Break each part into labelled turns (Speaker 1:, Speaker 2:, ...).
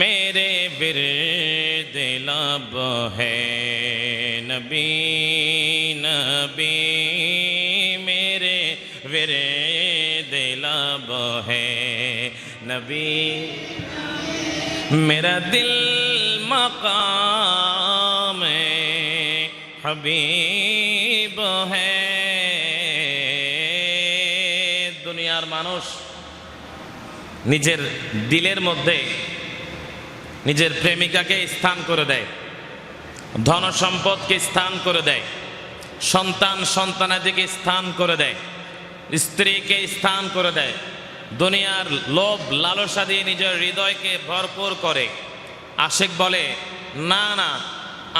Speaker 1: میرے برد لب ہے۔ نبی نبی، میرے برد لب ہے۔ نبی، میرا دل مقام حبیب ہے۔ دنیار مانوش نجر، دلیر مدے নিজের প্রেমিকাকে স্থান করে দেয় ধন সম্পদকে স্থান করে দেয়, সন্তান সন্তানাদিকে স্থান করে দেয়, স্ত্রীকে স্থান করে দেয়, দুনিয়ার লোভ লালসা দিয়ে নিজের হৃদয়কে ভরপুর করে। আশেক বলে, না না,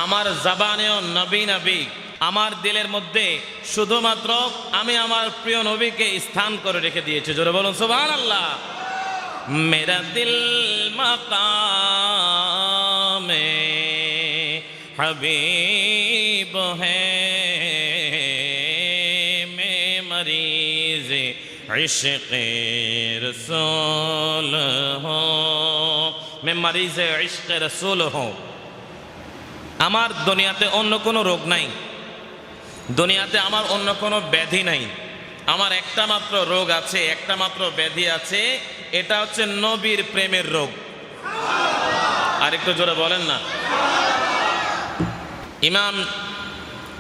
Speaker 1: আমার জাবানেও নবী নবী, আমার দিলের মধ্যে শুধুমাত্র আমি আমার প্রিয় নবীকে স্থান করে রেখে দিয়েছি। জোরে বলুন সুবহান আল্লাহ میرا دل مقام حبیب ہے میں مریض عشق رسول মে میں مریض عشق رسول ہوں আমার দুনিয়াতে অন্য কোনো রোগ নাই। দুনিয়াতে আমার অন্য কোনো ব্যাধি নাই। আমার একটা মাত্র রোগ আছে, একটা মাত্র ব্যাধি আছে এটা হচ্ছে নবীর প্রেমের রোগ। আর একটু জোরে বলেন না। ইমাম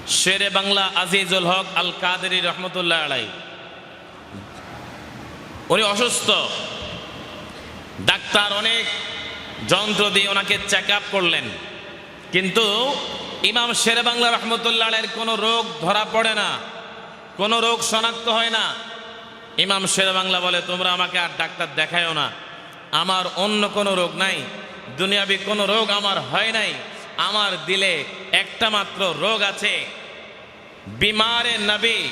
Speaker 1: শেরে বাংলা আজিজুল হক আল কাদেরি রহমতুল্লাহ আলাই উনি অসুস্থ। ডাক্তার অনেক যন্ত্র দিয়ে ওনাকে চেক আপ করলেন। কিন্তু ইমাম শেরে বাংলা রহমতুল্লাহ আলাইয়ের কোনো রোগ ধরা পড়ে না। কোনো রোগ শনাক্ত হয় না। ইমাম শেরে বাংলা বলে, তোমরা আমাকে আর ডাক্তার দেখায়ও না। আমার অন্য কোনো রোগ নাই। দুনিয়াবি কোনো রোগ আমার হয় নাই। আমার দিলে একটা মাত্র রোগ আছে। বিমারে নবী।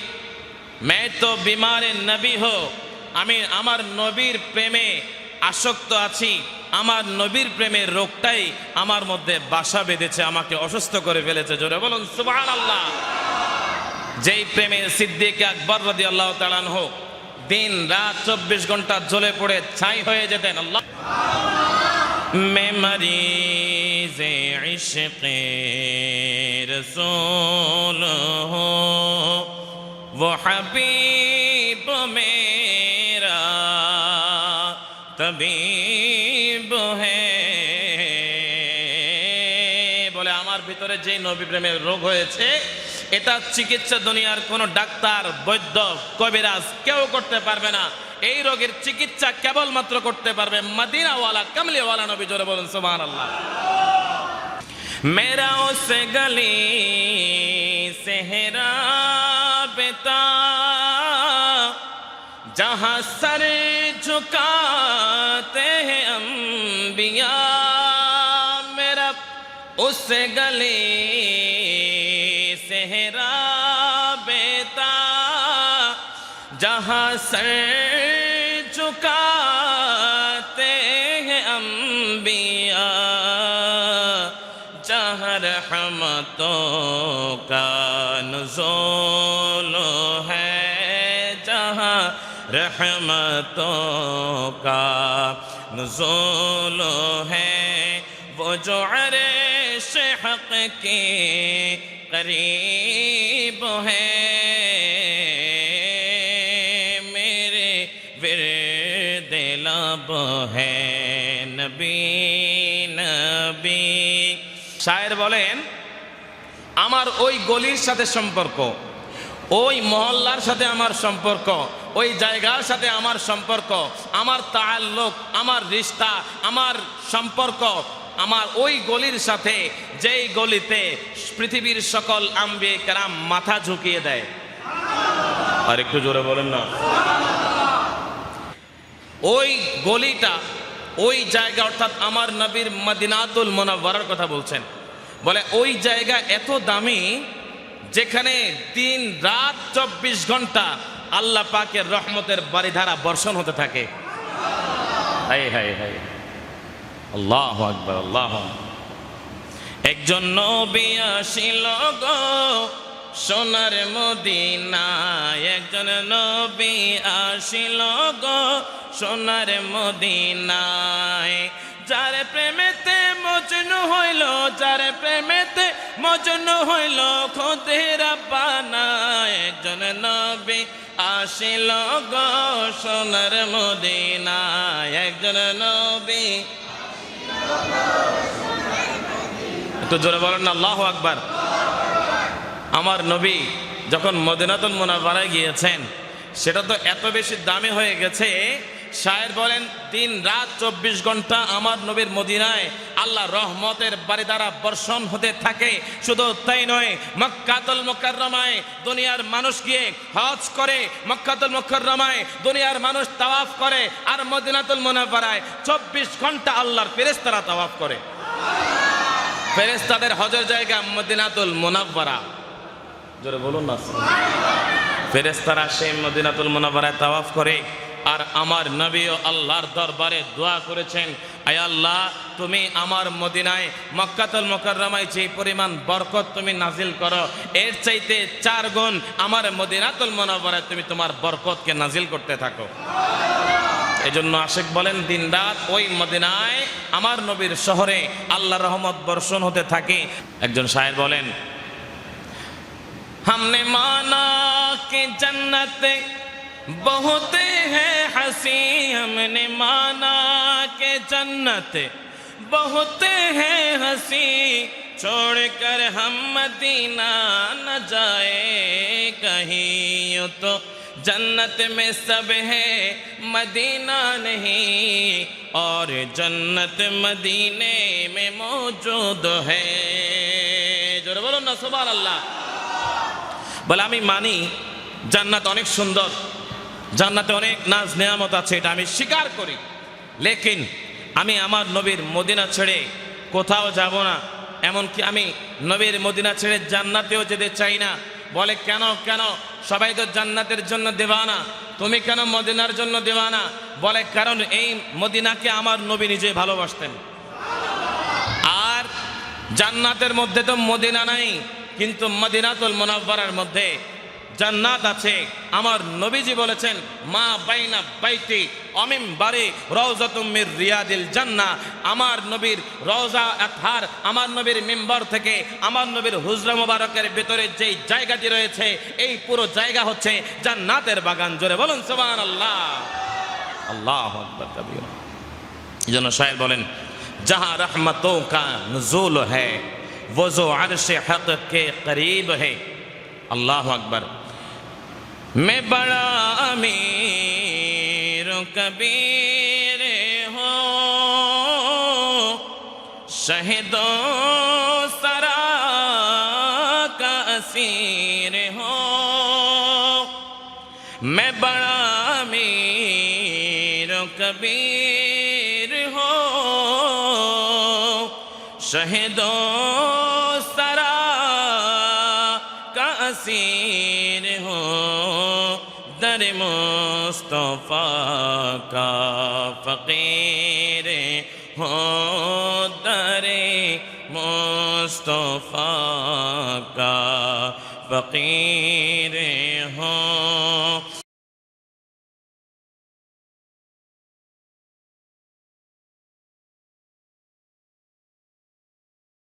Speaker 1: मैं তো বিমারে নবী হো। আমি আমার নবীর প্রেমে আসক্ত আছি। আমার নবীর প্রেমের রোগটাই আমার মধ্যে বাসা বেঁধেছে, আমাকে অসুস্থ করে ফেলেছে। জোরে বলুন সুবাহ আল্লাহ যেই প্রেমের সিদ্দিক আকবর রদি আল্লাহ তালান হোক দিন রাত চব্বিশ ঘন্টা জ্বলে পড়ে ছাই হয়ে যেতেন আল্লাহ मैं मरीज इश्क रसूल हूँ वो हबीब मेरा তবিব হে বলে আমার ভিতরে যে নবী প্রেমের রোগ হয়েছে এটা চিকিৎসা দুনিয়ার কোনো ডাক্তার বৈদ্য কবিরাজ কেউ করতে পারবে না এই রোগের চিকিৎসা কেবলমাত্র করতে পারবে মদিনাওয়ালা কামলিওয়ালা নবী জোরে বলুন সুবহান আল্লাহ मेरा उस गली सेहरा बेता जहाँ सर झुकाते हैं अम्बिया मेरा उस गली چہرہ بیتا، جہاں سر چکاتے ہیں انبیاء، جہاں رحمتوں کا نزول ہے، جہاں رحمتوں کا نزول ہے، وہ جو عرش حق کی करीब है मेरे विरद लब है নবী নবী শায়ের বলেন আমার ওই গলির সাথে সম্পর্ক ওই মহল্লার সাথে আমার সম্পর্ক ওই জায়গার সাথে আমার সম্পর্ক আমার তাল্লুক আমার রিস্তা আমার সম্পর্ক আমার ওই গলির সাথে যেই গলিতে পৃথিবীর সকল আম্বে কারাম মাথা ঝুঁকিয়ে দেয়। আর একটু জোরে বলেন না। ওই গলিটা ওই জায়গা অর্থাৎ আমার নবীর মদিনাতুল মোনাব্বরার কথা বলছেন। বলে ওই জায়গা এত দামি যেখানে দিন রাত চব্বিশ ঘণ্টা আল্লাহ পাকের রহমতের বারিধারা বর্ষণ হতে থাকে। হাই হাই হাই আল্লাহ আকবর আল্লাহ একজন নবী আসিল গো সোনার মদিনায়। একজন নবী আসিল গো সোনার মদিনায়। যার প্রেমেতে মজনু হইল, যার প্রেমেতে মজনু হইল খোদের পানা একজন নবী আসিল গো সোনার মদিনায়। একজন নবী একটু জোরে বলেন না, আল্লাহ আকবার। আমার নবী যখন মদিনাতুল মুনাফারায় গিয়েছেন, সেটা তো এত বেশি দামি হয়ে গেছে, শায়ের বলেন, দিন রাত চব্বিশ ঘণ্টা আমার নবীর মদিনায় আল্লাহ রহমতের বাড়ি দ্বারা বর্ষণ হতে থাকে। শুধু তাই নয়, মক্কাতুল মুকাররমায় দুনিয়ার মানুষ গিয়ে হজ করে, মক্কাতুল মুকাররমায় দুনিয়ার মানুষ তাওয়াফ করে, আর মদিনাতুল মুনাফারায় চব্বিশ ঘণ্টা আল্লাহর ফেরেশতারা তাওয়াফ করে। ফেরেশতাদের হজের জায়গা মদিনাতুল মুনাফারা জোরে বলুন না ফেরেস্তারা সেই মদিনাতুল মুনাফারায় তাওয়াফ করে, আর আমার নবী ও আল্লাহর দরবারে দোয়া করেছেন, আয় আল্লাহ, তুমি আমার মদিনায়, মক্কাতুল মুকাররমায় যে পরিমাণ বরকত তুমি নাজিল করো, এর চাইতে চার গুণ আমার মদিনাতুল মুনাফারায় তুমি তোমার বরকতকে নাজিল করতে থাকো। এই জন্য আশেক বলেন দিন রাত ওই মদিনায় আমার নবীর শহরে আল্লাহ রহমত বর্ষণ হতে থাকে একজন শায়ের বলেন हमने माना कि जन्नत बहुत है हंसी हमने माना कि जन्नत बहुत है हंसी छोड़कर हम मदीना न जाए कहीं यूं तो जन्नत में सब है मदीना नहीं और जन्नत मदीने में मौजूद है जोर बोलो ना सुबह अल्लाह বলে আমি মানি জান্নাত অনেক সুন্দর জান্নাতে অনেক নাজ নেয়ামত আছে এটা আমি স্বীকার করি লেকিন আমি আমার নবীর মদিনা ছেড়ে কোথাও যাব না এমনকি আমি নবীর মদিনা ছেড়ে জান্নাতেও যেতে চাই না বলে, কেন কেন? সবাই তো জান্নাতের জন্য দেওয়ানা তুমি কেন মদিনার জন্য দেওয়ানা বলে, কারণ এই মদিনাকে আমার নবী নিজে ভালোবাসতেন। আর জান্নাতের মধ্যে তো মদিনা নাই, কিন্তু মদিনাতুল মুনাফারার মধ্যে জান্নাত আছে আমার নবীজি বলেছেন মা বাইনা বাইতি অমিম বাড়ি রওজাতুম মির রিয়াদিল জান্না আমার নবীর রওজা আতহার আমার নবীর মিম্বর থেকে আমার নবীর হুজরা মোবারকের ভিতরে যেই জায়গাটি রয়েছে এই পুরো জায়গা হচ্ছে জান্নাতের বাগান জোরে বলুন সুবহানাল্লাহ আল্লাহ আকবার কবীর এই জন্য শায়ের বলেন जहां रहमतों का नजूल है वो जो अर्श हक के करीब है अल्लाह अकबर میں بڑا امیر و کبیر ہوں۔ شہدوں سرا کا اسیر ہوں۔ میں بڑا امیر و کبیر ہوں۔ شہدوں سرا کا اسیر در مصطفیٰ کا فقیر ہو در مصطفیٰ کا فقیر ہو۔